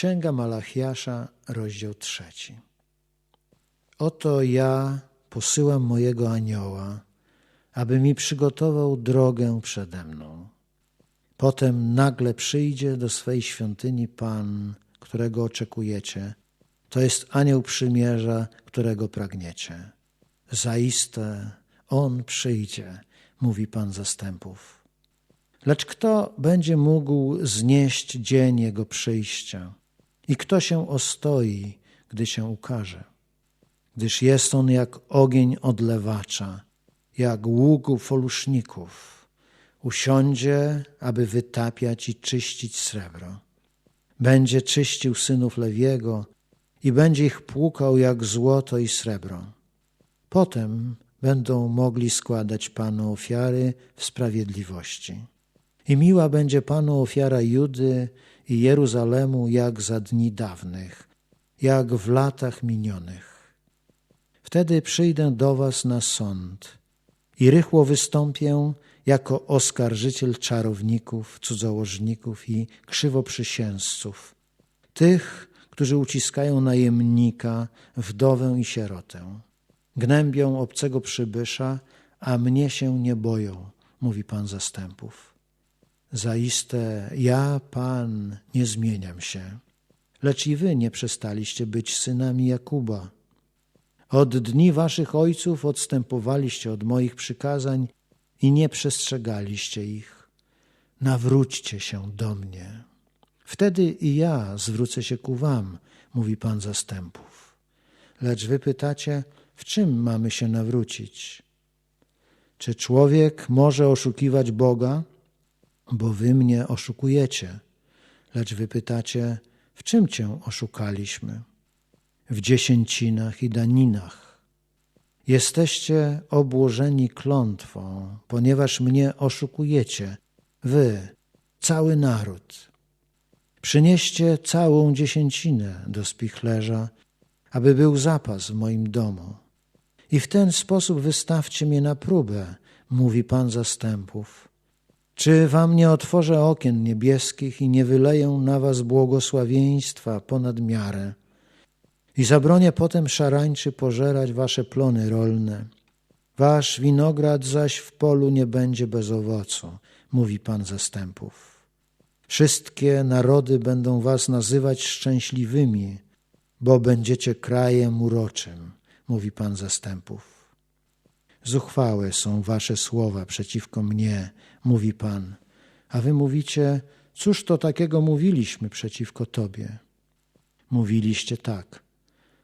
Księga Malachiasza, rozdział trzeci. Oto ja posyłam mojego anioła, aby mi przygotował drogę przede mną. Potem nagle przyjdzie do swej świątyni Pan, którego oczekujecie. To jest anioł przymierza, którego pragniecie. Zaiste on przyjdzie, mówi Pan zastępów. Lecz kto będzie mógł znieść dzień Jego przyjścia? I kto się ostoi, gdy się ukaże? Gdyż jest on jak ogień odlewacza, jak łuku foluszników. Usiądzie, aby wytapiać i czyścić srebro. Będzie czyścił synów Lewiego i będzie ich płukał jak złoto i srebro. Potem będą mogli składać Panu ofiary w sprawiedliwości. I miła będzie Panu ofiara Judy i Jeruzalemu jak za dni dawnych, jak w latach minionych. Wtedy przyjdę do was na sąd i rychło wystąpię jako oskarżyciel czarowników, cudzołożników i krzywoprzysięzców, tych, którzy uciskają najemnika, wdowę i sierotę. Gnębią obcego przybysza, a mnie się nie boją, mówi Pan zastępów. Zaiste ja, Pan, nie zmieniam się, lecz i wy nie przestaliście być synami Jakuba. Od dni waszych ojców odstępowaliście od moich przykazań i nie przestrzegaliście ich. Nawróćcie się do mnie. Wtedy i ja zwrócę się ku wam, mówi Pan zastępów. Lecz wy pytacie, w czym mamy się nawrócić? Czy człowiek może oszukiwać Boga? Bo wy mnie oszukujecie. Lecz wy pytacie, w czym cię oszukaliśmy? W dziesięcinach i daninach. Jesteście obłożeni klątwą, ponieważ mnie oszukujecie, wy, cały naród. Przynieście całą dziesięcinę do spichlerza, aby był zapas w moim domu. I w ten sposób wystawcie mnie na próbę, mówi Pan zastępów. Czy wam nie otworzę okien niebieskich i nie wyleję na was błogosławieństwa ponad miarę? I zabronię potem szarańczy pożerać wasze plony rolne. Wasz winograd zaś w polu nie będzie bez owocu, mówi Pan zastępów. Wszystkie narody będą was nazywać szczęśliwymi, bo będziecie krajem uroczym, mówi Pan zastępów. Zuchwałe są wasze słowa przeciwko mnie, mówi Pan, a wy mówicie, cóż to takiego mówiliśmy przeciwko Tobie? Mówiliście tak,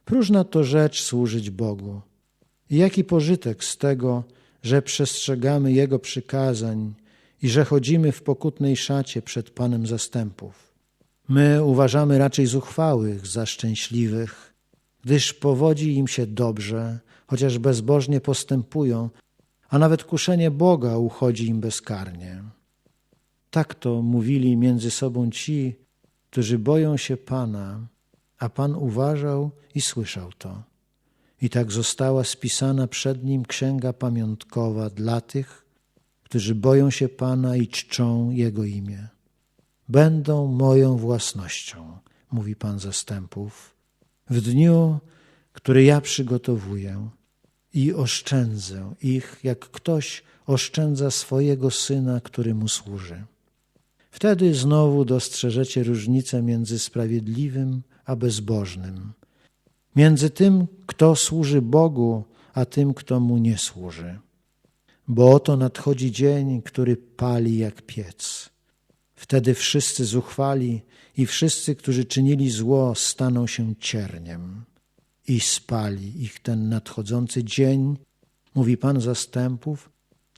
próżna to rzecz służyć Bogu. I jaki pożytek z tego, że przestrzegamy Jego przykazań i że chodzimy w pokutnej szacie przed Panem zastępów? My uważamy raczej zuchwałych za szczęśliwych, gdyż powodzi im się dobrze, chociaż bezbożnie postępują, a nawet kuszenie Boga uchodzi im bezkarnie. Tak to mówili między sobą ci, którzy boją się Pana, a Pan uważał i słyszał to. I tak została spisana przed nim księga pamiątkowa dla tych, którzy boją się Pana i czczą Jego imię. Będą moją własnością, mówi Pan zastępów, w dniu, który ja przygotowuję i oszczędzę ich, jak ktoś oszczędza swojego syna, który mu służy. Wtedy znowu dostrzeżecie różnicę między sprawiedliwym a bezbożnym, między tym, kto służy Bogu, a tym, kto mu nie służy. Bo oto nadchodzi dzień, który pali jak piec. Wtedy wszyscy zuchwali i wszyscy, którzy czynili zło, staną się cierniem i spali ich ten nadchodzący dzień, mówi Pan zastępów,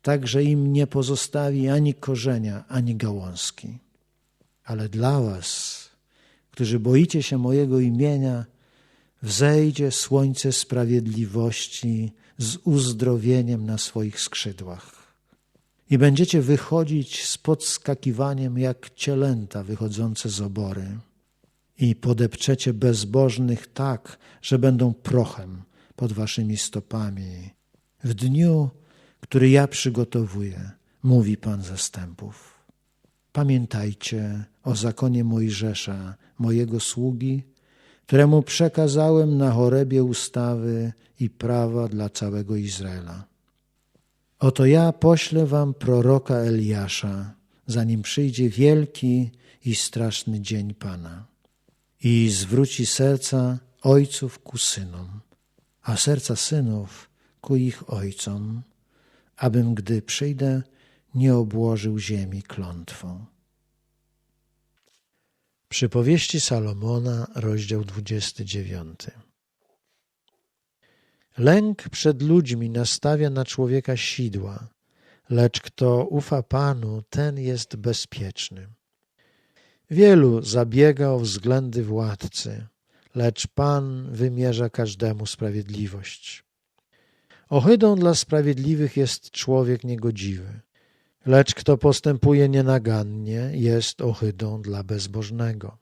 tak, że im nie pozostawi ani korzenia, ani gałązki. Ale dla was, którzy boicie się mojego imienia, wzejdzie słońce sprawiedliwości z uzdrowieniem na swoich skrzydłach. I będziecie wychodzić z podskakiwaniem jak cielęta wychodzące z obory. I podepczecie bezbożnych tak, że będą prochem pod waszymi stopami. W dniu, który ja przygotowuję, mówi Pan zastępów. Pamiętajcie o zakonie Mojżesza, mojego sługi, któremu przekazałem na chorebie ustawy i prawa dla całego Izraela. Oto ja poślę wam proroka Eliasza, zanim przyjdzie wielki i straszny dzień Pana. I zwróci serca ojców ku synom, a serca synów ku ich ojcom, abym, gdy przyjdę, nie obłożył ziemi klątwą. Przypowieści Salomona, rozdział 29. Lęk przed ludźmi nastawia na człowieka sidła, lecz kto ufa Panu, ten jest bezpieczny. Wielu zabiega o względy władcy, lecz Pan wymierza każdemu sprawiedliwość. Ohydą dla sprawiedliwych jest człowiek niegodziwy, lecz kto postępuje nienagannie, jest ohydą dla bezbożnego.